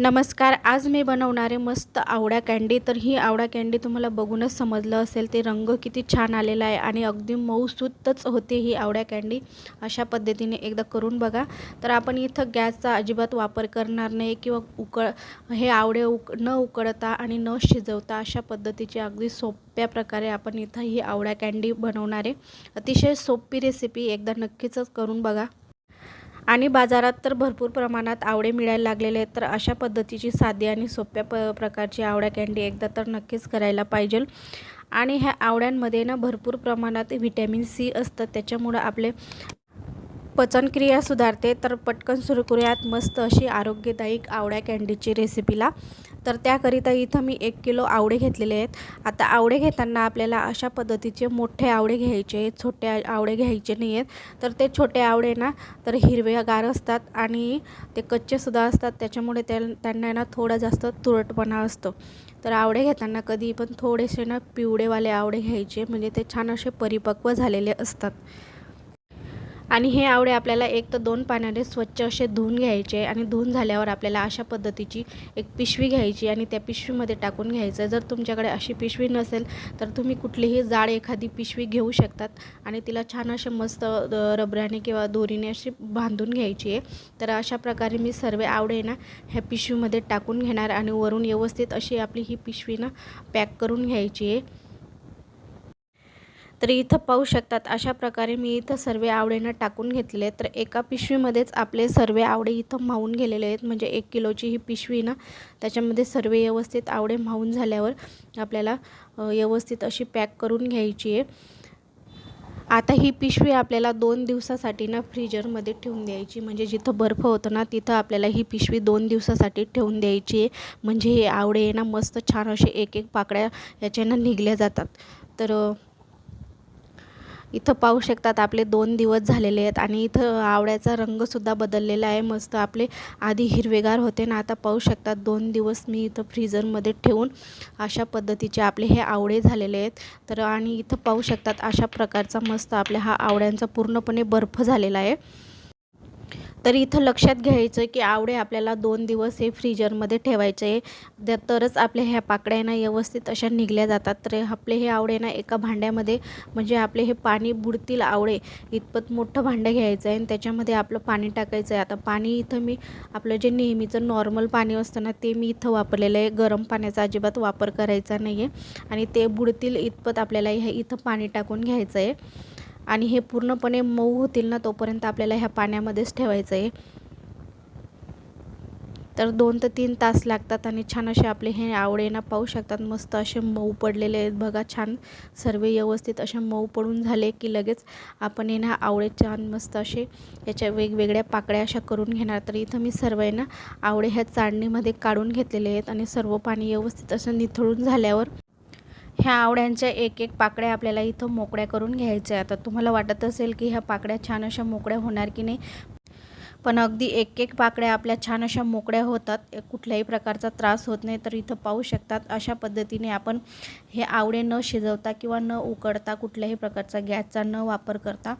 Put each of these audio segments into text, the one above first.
नमस्कार आज मी बनवणारे मस्त आवडा कँडी तर ही आवडा कँडी तुम्हाला बघूनच समजलं असेल ते रंग किती छान आलेला आहे आणि अगदी मऊसूतच होते ही आवड्या कँडी अशा पद्धतीने एकदा करून बघा. तर आपण इथं गॅसचा अजिबात वापर करणार नाही किंवा उकळ हे आवडे उक न उकळता आणि न शिजवता अशा पद्धतीची अगदी सोप्या प्रकारे आपण इथं ही आवड्या कँडी बनवणारे. अतिशय सोपी रेसिपी एकदा नक्कीच करून बघा. आणि बाजारात तर भरपूर प्रमाणात आवडे मिळायला लागलेले आहेत तर अशा पद्धतीची साधी आणि सोप्या प प्रकारची आवड्या कँडी एकदा तर नक्कीच करायला पाहिजे. आणि ह्या आवड्यांमध्ये ना भरपूर प्रमाणात व्हिटॅमिन सी असतं त्याच्यामुळं आपले पचनक्रिया सुधारते. तर पटकन सुरू करूयात मस्त अशी आरोग्यदायी आवड्या कँडीची रेसिपीला तर त्याकरिता इथं मी एक किलो आवडे घेतलेले आहेत. आता आवडे घेताना आपल्याला अशा पद्धतीचे मोठे आवडे घ्यायचे आहेत छोटे आवडे घ्यायचे नाही आहेत तर ते छोटे आवडे ना तर हिरवेगार असतात आणि ते कच्चेसुद्धा असतात. त्याच्यामुळे त्या त्यांना ना थोडा जास्त तुरटपणा असतो. तर आवडे घेताना कधी पण थोडेसे ना पिवळेवाले आवडे घ्यायचे. म्हणजे ते छान असे परिपक्व झालेले असतात. आणि हे आवडे आपल्याला एक तर दोन पाण्याने स्वच्छ असे धुवून घ्यायचे आणि धुवून झाल्यावर आपल्याला अशा पद्धतीची एक पिशवी घ्यायची आणि त्या पिशवीमध्ये टाकून घ्यायचं. जर तुमच्याकडे अशी पिशवी नसेल तर तुम्ही कुठलीही जाड एखादी पिशवी घेऊ शकतात आणि तिला छान असे मस्त रबराने किंवा दोरीने अशी बांधून घ्यायची आहे. तर अशा प्रकारे मी सर्व आवडे ना ह्या पिशवीमध्ये टाकून घेणार आणि वरून व्यवस्थित अशी आपली ही पिशवी ना पॅक करून घ्यायची आहे. तर इथं पाहू शकतात. अशा प्रकारे मी इथं सर्व आवडेनं टाकून घेतलेले आहेत. तर एका पिशवीमध्येच आपले सर्व आवडे इथं मावून गेलेले आहेत. म्हणजे एक किलोची ही पिशवी ना त्याच्यामध्ये सर्व व्यवस्थित आवडे मावून झाल्यावर आपल्याला व्यवस्थित अशी पॅक करून घ्यायची आहे. आता ही पिशवी आपल्याला दोन दिवसासाठी ना फ्रीजरमध्ये ठेवून द्यायची. म्हणजे जिथं बर्फ होतं ना तिथं आपल्याला ही पिशवी दोन दिवसासाठी ठेवून द्यायची आहे. म्हणजे हे आवडे ना मस्त छान असे एक एक पाकळ्या याच्यानं निघल्या जातात. तर इथं पाहू शकतात आपले दोन दिवस झालेले आहेत आणि इथं आवळ्याचा रंगसुद्धा बदललेला आहे. मस्त आपले आधी हिरवेगार होते ना आता पाहू शकतात दोन दिवस मी इथं फ्रीजरमध्ये ठेवून अशा पद्धतीचे आपले हे आवळे झालेले आहेत. तर आणि इथं पाहू शकतात अशा प्रकारचा मस्त आपल्या हा आवळ्यांचा पूर्णपणे बर्फ झालेला आहे. तर इथं लक्षात घ्यायचं की आवडे आपल्याला दोन दिवस हे फ्रीजरमध्ये ठेवायचे आहे. तरच आपल्या ह्या पाकड्या व्यवस्थित अशा निघल्या जातात. तर आपले हे आवडे ना एका भांड्यामध्ये म्हणजे आपले हे पाणी बुडतील आवडे. इतपत मोठं भांडं घ्यायचं आहे आणि त्याच्यामध्ये आपलं पाणी टाकायचं आहे. आता पाणी इथं मी आपलं जे नेहमीचं नॉर्मल पाणी असतं ना ते मी इथं वापरलेलं आहे. गरम पाण्याचा अजिबात वापर करायचा नाही आहे. आणि ते बुडतील इतपत आपल्याला हे इथं पाणी टाकून घ्यायचं आहे. आणि हे पूर्णपणे मऊ होतील ना तोपर्यंत आपल्याला ह्या पाण्यामध्येच ठेवायचं आहे तर दोन ते तीन तास लागतात आणि छान असे आपले हे आवडे ना पाहू शकतात. मस्त असे मऊ पडलेले आहेत बघा छान. सर्व व्यवस्थित असे मऊ पडून झाले की लगेच आपण हे ना आवळे छान मस्त असे याच्या वेगवेगळ्या पाकळ्या अशा करून घेणार. तर इथं मी सर्व ना आवळे ह्या चाळणीमध्ये काढून घेतलेले आहेत आणि सर्व पाणी व्यवस्थित असं निथळून झाल्यावर ह्या आवड्यांच्या एक एक पाकड्या आपल्याला इथं मोकळ्या करून घ्यायच्या आता तुम्हाला वाटत असेल की ह्या पाकड्या छान अशा मोकळ्या होणार की नाही? पण अगदी एक एक पाकड्या आपल्या छान अशा मोकळ्या होतात. कुठल्याही प्रकारचा त्रास होत नाही तर इथं पाहू शकतात. अशा पद्धतीने आपण हे आवडे न शिजवता किंवा न उकडता कुठल्याही प्रकारचा गॅसचा न वापर करता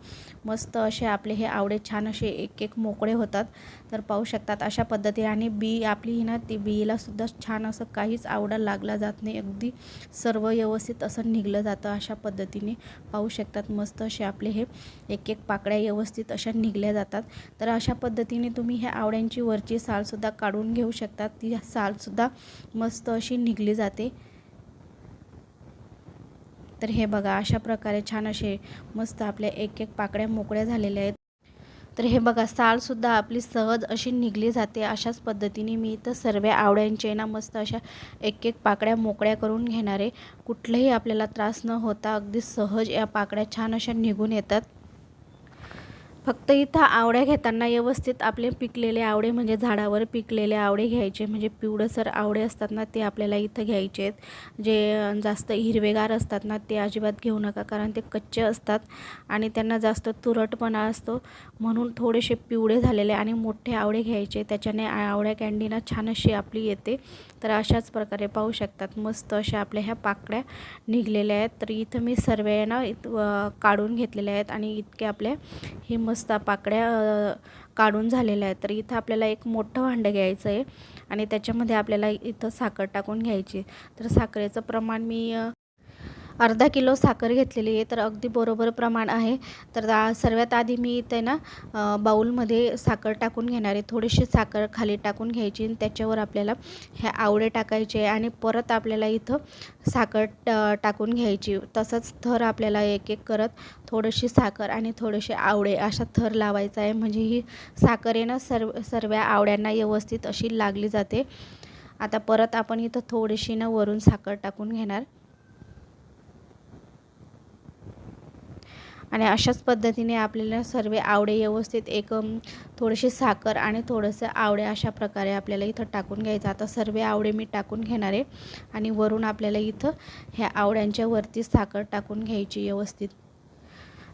मस्त असे आपले हे आवडे छान असे एक एक मोकळे होतात. तर पाहू शकतात अशा पद्धतीने आणि बी आपली ही ना ती बीलासुद्धा छान असं काहीच आवडा लागला जात नाही. अगदी सर्व व्यवस्थित असं निघलं जातं अशा पद्धतीने. पाहू शकतात मस्त असे आपले हे एक एक पाकळ्या व्यवस्थित अशा निघल्या जातात. तर अशा पद्धतीने तुम्ही ह्या आवड्यांची वरची सालसुद्धा काढून घेऊ शकता ती सालसुद्धा मस्त अशी निघली जाते. तर हे बघा अशा प्रकारे छान असे मस्त आपल्या एक एक पाकड्या मोकळ्या झालेल्या आहेत. तर हे बघा सालसुद्धा आपली सहज अशी निघली जाते अशाच पद्धतीने. मी तर सर्व आवड्यांचे ना मस्त अशा एक एक पाकड्या मोकळ्या करून घेणारे कुठलाही आपल्याला त्रास न होता अगदी सहज या पाकड्या छान अशा निघून येतात. फक्त इथं आवड्या घेताना व्यवस्थित आपले पिकलेले आवडे म्हणजे झाडावर पिकलेले आवडे घ्यायचे. म्हणजे पिवळसर आवडे असतात ना ते आपल्याला इथं घ्यायचे आहेत. जे जास्त हिरवेगार असतात ना ते अजिबात घेऊ नका कारण ते कच्चे असतात आणि त्यांना जास्त तुरटपणा असतो. म्हणून थोडेसे पिवळे झालेले आणि मोठे आवडे घ्यायचे. त्याच्याने आवड्या कँडीना छान अशी आपली येते. तर अशाच प्रकारे पाहू शकतात. मस्त अशा आपल्या ह्या पाकड्या निघलेल्या आहेत. तर इथं मी सर्व ना काढून घेतलेल्या आहेत आणि इतके आपल्या हे मस्त पाकड्या काढून झालेल्या आहेत. तर इथं आपल्याला एक मोठं भांडं घ्यायचं आहे आणि त्याच्यामध्ये आपल्याला इथं साखर टाकून घ्यायची. तर साखरेचं प्रमाण मी अर्धा किलो साखर घेतलेली आहे तर अगदी बरोबर प्रमाण आहे. तर सर्वात आधी मी इथे ना बाऊलमध्ये साखर टाकून घेणार आहे. थोडीशी साखर खाली टाकून घ्यायची आणि त्याच्यावर आपल्याला ह्या आवडे टाकायचे आणि परत आपल्याला इथं साखर टाकून घ्यायची. तसंच थर आपल्याला एक एक करत थोडीशी साखर आणि थोडेसे आवडे अशा थर लावायचा आहे. म्हणजे ही साखर आहे ना सर्व सर्व आवड्यांना व्यवस्थित अशी लागली जाते. आता परत आपण इथं थोडीशी ना वरून साखर टाकून घेणार. आणि अशाच पद्धतीने आपल्याला सर्व आवडे व्यवस्थित एक थोडीशी साखर आणि थोडंसं आवडे अशा प्रकारे आपल्याला इथं टाकून घ्यायचं. आता सर्व आवडे मी टाकून घेणार आहे आणि वरून आपल्याला इथं ह्या आवड्यांच्या वरती साखर टाकून घ्यायची व्यवस्थित.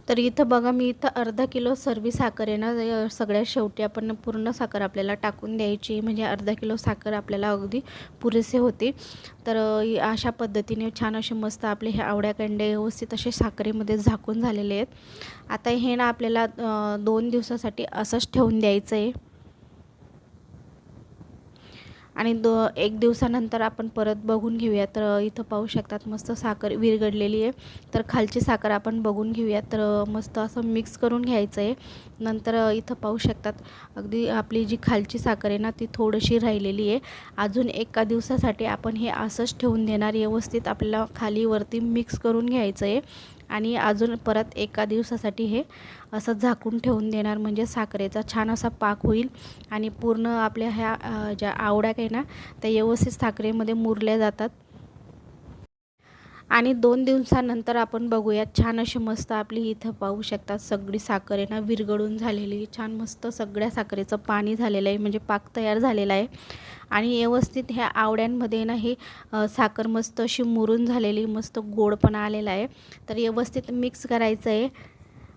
तर इथं बघा मी इथं अर्धा किलो सर्वी साखर आहे ना सगळ्यात शेवटी आपण पूर्ण साखर आपल्याला टाकून द्यायची म्हणजे अर्धा किलो साखर आपल्याला अगदी पुरेसे होते. तर अशा पद्धतीने छान असे मस्त आपले हे आवड्याकंडे व्यवस्थित असे साखरेमध्ये झाकून झालेले आहेत. आता हे ना आपल्याला दोन दिवसासाठी असंच ठेवून द्यायचं आहे आणि दो एक दिवसानंतर आपण परत बघून घेऊया. तर इथं पाहू शकतात मस्त साखर विरघडलेली आहे. तर खालची साखर आपण बघून घेऊया. तर मस्त असं मिक्स करून घ्यायचं आहे नंतर इथं पाहू शकतात अगदी आपली जी खालची साखर आहे ना ती थोडीशी राहिलेली आहे. अजून एका दिवसासाठी आपण हे असंच ठेवून देणार. व्यवस्थित आपल्याला खाली वरती मिक्स करून घ्यायचं आहे आणि अजून परत एका दिवसासाठी हे असं झाकून ठेवून देणार म्हणजे साखरेचा छान असा पाक होईल आणि पूर्ण आपल्या ह्या ज्या आवड्या काही ना त्या व्यवस्थित साखरेमध्ये मुरल्या जातात. आणि दोन दिवसानंतर आपण बघूयात छान अशी मस्त आपली इथं पाहू शकतात सगळी साखर आहे ना विरघळून झालेली छान मस्त सगळ्या साखरेचं पाणी झालेलं आहे म्हणजे पाक तयार झालेला आहे. आणि व्यवस्थित ह्या आवड्यांमध्ये ना ही साखर मस्त अशी मुरून झालेली मस्त गोडपणा आलेला आहे. तर व्यवस्थित मिक्स करायचं आहे.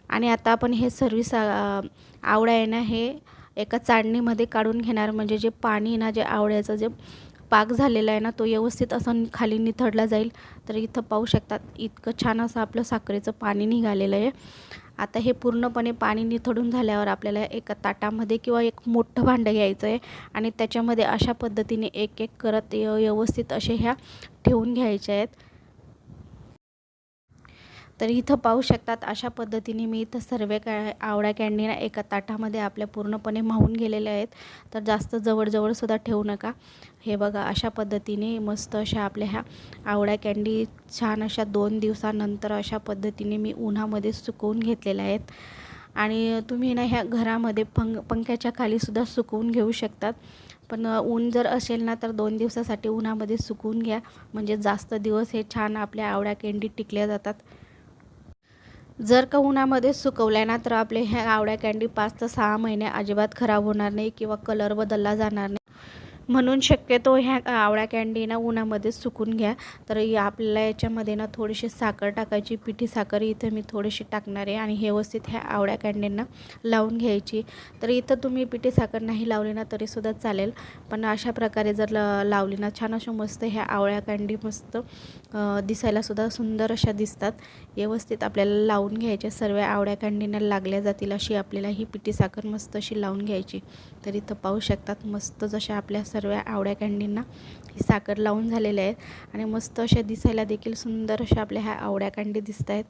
आणि आता आपण हे सर्विस सा आहे ना हे एका चाळणीमध्ये काढून घेणार. म्हणजे जे पाणी ना जे आवड्याचं जे पाक झालेला आहे ना तो व्यवस्थित असं खाली निथळला जाईल. तर इथं पाहू शकतात इतकं छान असं आपलं साखरेचं पाणी निघालेलं आहे. आता हे पूर्णपणे पाणी निथडून झाल्यावर आपल्याला एका ताटामध्ये किंवा एक मोठं भांडं घ्यायचं आहे आणि त्याच्यामध्ये अशा पद्धतीने एक एक करत व्यवस्थित असे ह्या ठेवून घ्यायच्या आहेत. तर इथं पाहू शकतात अशा पद्धतीने मी इथं सर्व कॅ आवळ्या कॅन्डी ना एका ताटामध्ये आपल्या पूर्णपणे माहून गेलेल्या आहेत. तर जास्त जवळजवळसुद्धा ठेवू नका. हे बघा अशा पद्धतीने मस्त अशा आपल्या ह्या आवळ्या कॅन्डी छान अशा दोन दिवसानंतर अशा पद्धतीने मी उन्हामध्ये सुकवून घेतलेल्या आहेत. आणि तुम्ही ना ह्या घरामध्ये पंख पंख्याच्या खालीसुद्धा सुकवून घेऊ शकतात. पण ऊन जर असेल ना तर दोन दिवसासाठी उन्हामध्ये सुकवून घ्या. म्हणजे जास्त दिवस हे छान आपल्या आवळ्या कॅन्डी टिकल्या जातात. जर का उन्हामध्ये सुकवल्या ना तर आपले ह्या आवड्या कँडी पाच ते सहा महिने अजिबात खराब होणार नाही किंवा कलर बदलला जाणार नाही. म्हणून शक्यतो ह्या आवळ्या कॅन्डी ना उन्हामध्ये सुकून घ्या. तर या आपल्याला याच्यामध्ये ना थोडीशी साखर टाकायची पिठी साखर इथं मी थोडीशी टाकणार आहे आणि व्यवस्थित ह्या आवळ्या कॅन्डींना लावून घ्यायची. तर इथं तुम्ही पिठी साखर नाही लावली ना तरीसुद्धा चालेल. पण अशा प्रकारे जर लावली ना छान अशा मस्त ह्या आवळ्या कॅन्डी मस्त दिसायलासुद्धा सुंदर अशा दिसतात. व्यवस्थित आपल्याला लावून घ्यायच्या. सर्व आवळ्या कॅन्डीना लागल्या जातील अशी आपल्याला ही पिठी साखर मस्त अशी लावून घ्यायची. तर इथं पाहू शकतात मस्त जशा आपल्या सर्व आवड्या कँडींना ही साखर लावून झालेल्या आहेत. आणि मस्त अशा दिसायला देखील सुंदर अशा आपल्या ह्या आवड्या कँडी दिसत आहेत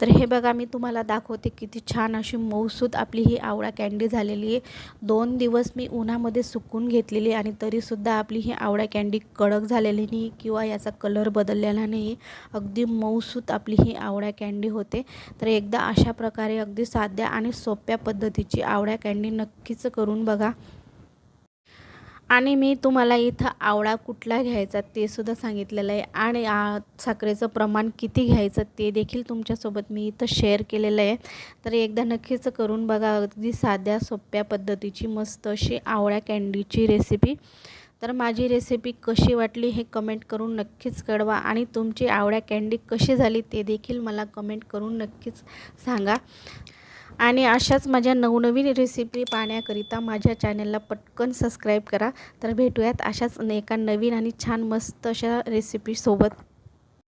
तर हे बघा मी तुम्हाला दाखवते किती छान अशी मऊसूत आपली ही आवळा कँडी झालेली आहे. दोन दिवस मी उन्हामध्ये सुकून घेतलेली आणि तरीसुद्धा आपली ही आवळा कँडी कडक झालेली नाही किंवा याचा कलर बदललेला नाही. अगदी मऊसूत आपली ही आवळा कँडी होते. तर एकदा अशा प्रकारे अगदी साध्या आणि सोप्या पद्धतीची आवळ्या कँडी नक्कीच करून बघा. आणि मी तुम्हाला इथं आवळा कुठला घ्यायचा ते सुद्धा सांगितलेलं आहे. आणि आ, साखरेचं प्रमाण किती घ्यायचं ते देखील तुमच्यासोबत मी इथं शेअर केलेलं आहे. तर एकदा नक्कीच करून बघा अगदी साध्या सोप्या पद्धतीची मस्त अशी आवळ्या कॅन्डीची रेसिपी तर माझी रेसिपी कशी वाटली हे कमेंट करून नक्कीच कळवा आणि तुमची आवळ्या कॅन्डी कशी झाली ते देखील मला कमेंट करून नक्कीच सांगा. आणि अशाच माझ्या नवनवीन रेसिपी पाहण्याकरिता माझ्या चॅनलला पटकन सबस्क्राईब करा. तर भेटूयात अशाच एका नवीन आणि छान मस्त अशा रेसिपीसोबत